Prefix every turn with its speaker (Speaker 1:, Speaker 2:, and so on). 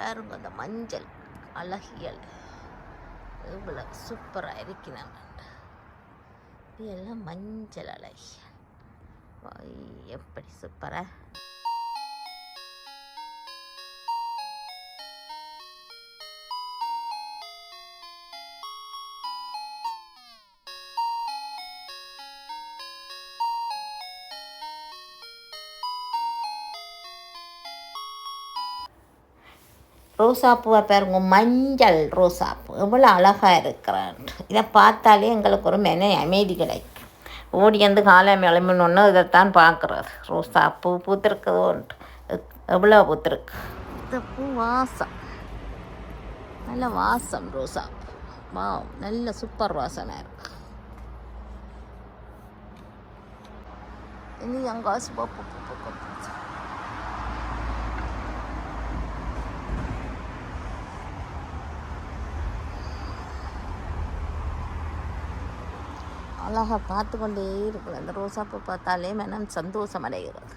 Speaker 1: பாருங்க அந்த மஞ்சள் அழகியல். இவ்வளோ சூப்பராக இருக்கிறாங்க இதெல்லாம் மஞ்சள் அழகியல். எப்படி சூப்பராக ரோசாப்பூவை பாருங்க மஞ்சள் ரோசாப்பூ. எவ்வளோ அழகாக இருக்கிறான். இதை பார்த்தாலே எங்களுக்கு ஒரு மென அமைதி கிடைக்கும். ஓடி வந்து காலை மிளம்பினொன்னு இதைத்தான் பார்க்குறது ரோசாப்பூ பூத்திருக்குதோன்ட்டு எவ்வளோ பூத்திருக்கு? இந்த பூ வாசம். நல்ல வாசம் ரோசாப்பூ. வா நல்ல சூப்பர் வாசனை இருக்கு. இனி அங்கே சிவப்பு பூ பூ பூ. அழகாக பார்த்து கொண்டே இருக்கிற அந்த ரோசாப்பூ பார்த்தாலே மனம் சந்தோஷம் அடைகிறது